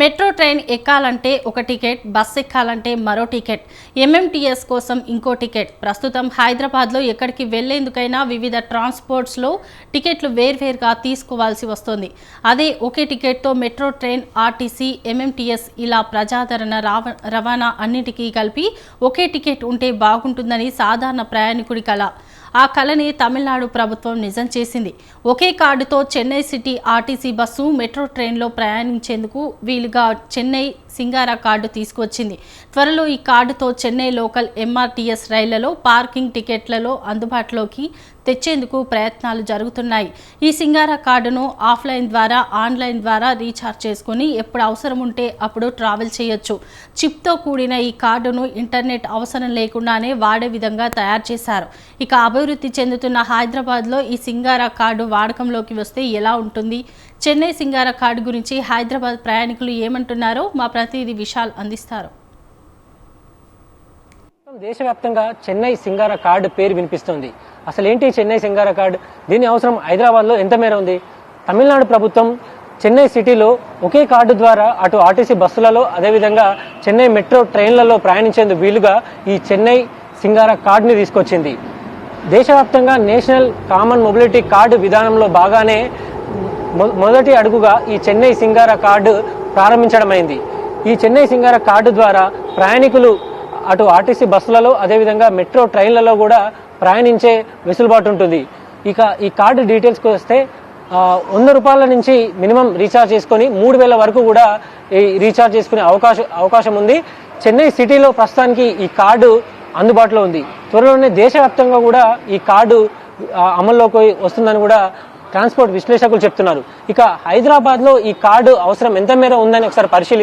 Metro train ఎక్కాలంటే ఒక ticket bus ఎక్కాలంటే మరో టికెట్. ఎంఎంటీఎస్ కోసం ఇంకో టికెట్. ప్రస్తుతం హైదరాబాద్లో ఎక్కడికి వెళ్ళేందుకైనా వివిధ ట్రాన్స్పోర్ట్స్లో టికెట్లు వేర్వేరుగా తీసుకోవాల్సి వస్తుంది. అదే ఒకే టికెట్తో మెట్రో ట్రైన్ ఆర్టీసీ ఎంఎంటీఎస్ ఇలా ప్రజాదరణ రావ రవాణా అన్నిటికీ కలిపి ఒకే టికెట్ ఉంటే బాగుంటుందని సాధారణ ప్రయాణికుడి కళ ఆ కళని తమిళనాడు ప్రభుత్వం నిజం చేసింది. ఒకే కార్డుతో Chennai city RTC bus metro ట్రైన్లో ప్రయాణించేందుకు వీలుగా చెన్నై సింగారా కార్డు తీసుకువచ్చింది త్వరలో ఈ కార్డుతో చెన్నై లోకల్ ఎంఆర్టీఎస్ రైళ్ళలో పార్కింగ్ టికెట్లలో అందుబాటులోకి తెచ్చేందుకు ప్రయత్నాలు జరుగుతున్నాయి. ఈ సింగారా కార్డును ఆఫ్లైన్ ద్వారా ఆన్లైన్ ద్వారా రీఛార్జ్ చేసుకుని ఎప్పుడు అవసరం ఉంటే అప్పుడు ట్రావెల్ చేయొచ్చు. చిప్తో కూడిన ఈ కార్డును ఇంటర్నెట్ అవసరం లేకుండానే వాడే విధంగా తయారు చేశారు. ఇక అభివృద్ధి చెందుతున్న హైదరాబాద్లో ఈ సింగారా కార్డు వాడకంలోకి వస్తే ఎలా ఉంటుంది? చెన్నై సింగారా కార్డు గురించి హైదరాబాద్ ప్రయాణికులు ఏమంటున్నారో మా ప్రతినిధి విశాల్ అందిస్తారు. దేశవ్యాప్తంగా చెన్నై సింగార కార్డు పేరు వినిపిస్తుంది. అసలు ఏంటి చెన్నై సింగార కార్డు? దీని అవసరం హైదరాబాద్లో ఎంత మేర ఉంది? తమిళనాడు ప్రభుత్వం చెన్నై సిటీలో ఒకే కార్డు ద్వారా అటు ఆర్టీసీ బస్సులలో అదేవిధంగా చెన్నై మెట్రో ట్రైన్లలో ప్రయాణించేందుకు వీలుగా ఈ చెన్నై సింగార కార్డుని తీసుకొచ్చింది. దేశవ్యాప్తంగా నేషనల్ కామన్ మొబిలిటీ కార్డు విధానంలో బాగానే మొదటి అడుగుగా ఈ చెన్నై సింగార కార్డు ప్రారంభించడమైంది. ఈ చెన్నై సింగార కార్డు ద్వారా ప్రయాణికులు అటు ఆర్టీసీ బస్సులలో అదేవిధంగా మెట్రో ట్రైన్లలో కూడా ప్రయాణించే వెసులుబాటు ఉంటుంది. ఇక ఈ కార్డు డీటెయిల్స్కి వస్తే వంద రూపాయల నుంచి మినిమం రీఛార్జ్ చేసుకొని మూడు వేల వరకు కూడా ఈ రీఛార్జ్ చేసుకునే అవకాశం అవకాశం ఉంది. చెన్నై సిటీలో ప్రస్తుతానికి ఈ కార్డు అందుబాటులో ఉంది. త్వరలోనే దేశవ్యాప్తంగా కూడా ఈ కార్డు అమల్లోకి వస్తుందని కూడా ట్రాన్స్పోర్ట్ విశ్లేషకులు చెప్తున్నారు. ఇక హైదరాబాద్లో ఈ కార్డు అవసరం ఎంత మేర ఉందని ఒకసారి పరిశీలిస్తే